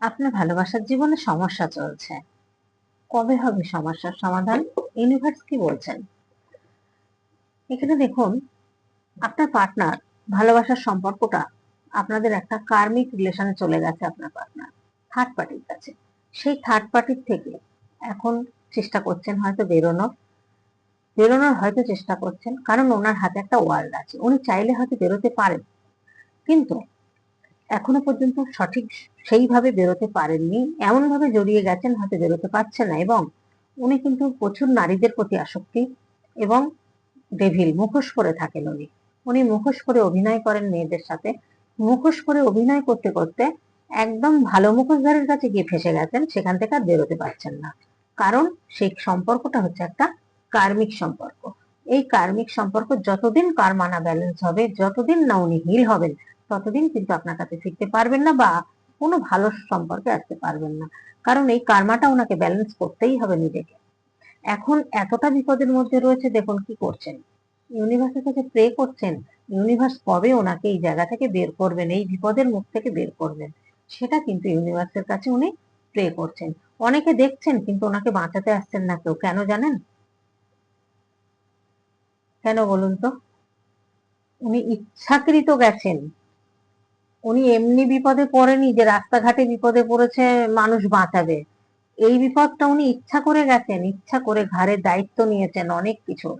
আপনার ভালোবাসার জীবনে সমস্যা চলছে। কবে হবে সমস্যার সমাধান? ইউনিভার্স কি বলছেন? এখানে দেখুন, আপনার পার্টনার ভালোবাসার সম্পর্কটা আপনাদের একটা কার্মিক রিলেশনে চলে গেছে আপনার পার্টনার থার্ড পার্টির কাছে। সেই থার্ড পার্টির থেকে এখন চেষ্টা করছেন হয়তো বেরোনোর। বেরোনোর হয়তো চেষ্টা করছেন, কারণ ওনার হাতে একটা ওয়ার্ল্ড আছে। উনি চাইলে হয়তো বেরোতে পারেন। কিন্তু এখনও পর্যন্ত সঠিক সেইভাবে বেরোতে পারেননি। এমন ভাবে জড়িয়ে গেছেন, হয়তো বেরোতে পারছেন না এবং উনি কিন্তু প্রচুর নারীদের প্রতি আসক্তি এবং ডেভিল মুখোশ করে থাকেন উনি। উনি মুখোশ করে অভিনয় করেন মেয়েদের সাথে। মুখোশ করে অভিনয় করতে করতে একদম ভালো মুখোশধারের কাছে গিয়ে ফেসে গেছেন, সেখান থেকে আর বেরোতে পারছেন না। কারণ সেই সম্পর্কটা হচ্ছে একটা কার্মিক সম্পর্ক। এই কার্মিক সম্পর্ক যতদিন কারমানা ব্যালেন্স হবে, যতদিন না উনি হিল হবেন ততদিন কিন্তু আপনার কাছে ফিরতে পারবেন না বা কোনো ভালো সম্পর্কে আসতে পারবেন না। কারণ এই কার্মাটা ওনাকে ব্যালেন্স করতেই হবে নিজেকে। এখন এতটা বিপদের মধ্যে রয়েছে, দেখুন কি করছেন। ইউনিভার্সের কাছে প্রে করছেন ইউনিভার্স কবে ওনাকে এই জায়গা থেকে বের করবেন, এই বিপদের মুখ থেকে বের করবেন? সেটা কিন্তু ইউনিভার্সের কাছে উনি প্রে করছেন। অনেকে দেখছেন কিন্তু ওনাকে বাঁচাতে আসছেন না কেউ। কেন জানেন? কেন বলুন তো? উনি ইচ্ছাকৃত গেছেন। উনি এমনি বিপদে পড়েনি যে রাস্তাঘাটে বিপদে পড়েছে, মানুষ বাঁচাবে। এই বিপদটা উনি ইচ্ছা করে গেছেন, ইচ্ছা করে ঘাড়ে দায়িত্ব নিয়েছেন অনেক কিছু।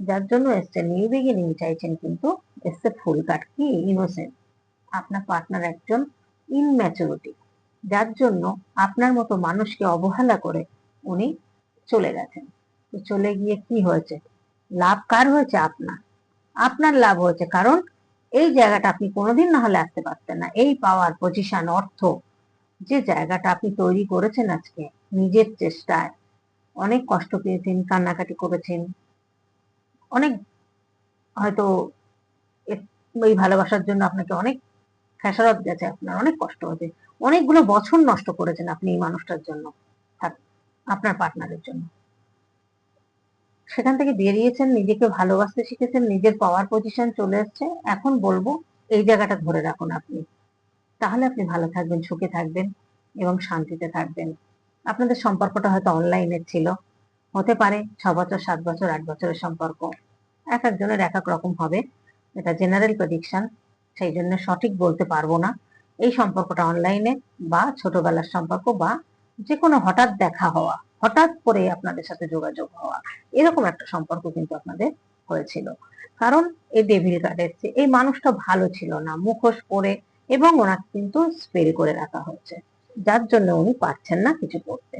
যার জন্য এসছেন নিউ বিগিনিং চাইছেন কিন্তু এসছে ফুল কাট কি ইনোসেন্ট আপনার পার্টনার একজন ইনম্যাচুরিটি যার জন্য আপনার মতো মানুষকে অবহেলা করে উনি চলে গেছেন। চলে গিয়ে কি হয়েছে? লাভ কার হয়েছে? আপনার। আপনার লাভ হয়েছে। কারণ এই জায়গাটা আপনি কোনোদিন না হলে আসতে পারতেন না। এই পাওয়ার পজিশন অর্থ, যে জায়গাটা আপনি তৈরি করেছেন আজকে, নিজের চেষ্টায়, অনেক কষ্ট পেয়েছেন, কান্নাকাটি করেছেন, অনেক হয়তো এই ভালোবাসার জন্য আপনাকে অনেক খেসারত গেছে, আপনার অনেক কষ্ট হয়েছে, অনেকগুলো বছর নষ্ট করেছেন আপনি এই মানুষটার জন্য আপনার পার্টনারের জন্য। সেখান থেকে বেরিয়েছেন, নিজেকে ভালোবাসতে শিখেছেন, নিজের পাওয়ার পজিশন চলে এসছে। এখন বলব, এই জায়গাটা ধরে রাখুন আপনি। তাহলে আপনি ভালো থাকবেন, সুখে থাকবেন এবং শান্তিতে থাকবেন। আপনাদের সম্পর্কটা হয়তো অনলাইনে ছিল। হতে পারে ছ বছর, সাত বছর, আট বছরের সম্পর্ক। এক একজনের এক এক রকম হবে। এটা জেনারেল প্রেডিকশন সেই জন্য সঠিক বলতে পারব না। এই সম্পর্কটা অনলাইনে বা ছোটবেলার সম্পর্ক বা যে কোনো হঠাৎ দেখা হওয়া। হঠাৎ করে আপনাদের সাথে যোগাযোগ হওয়া, এরকম একটা সম্পর্ক কিন্তু আপনাদের হয়েছিল। কারণ এই ডেভিল কার্ডের এই মানুষটা ভালো ছিল না, মুখোশ পরে এবং ওনাকে কিন্তু স্পেল করে রাখা হয়েছে। যার জন্য উনি পারছেন না কিছু করতে।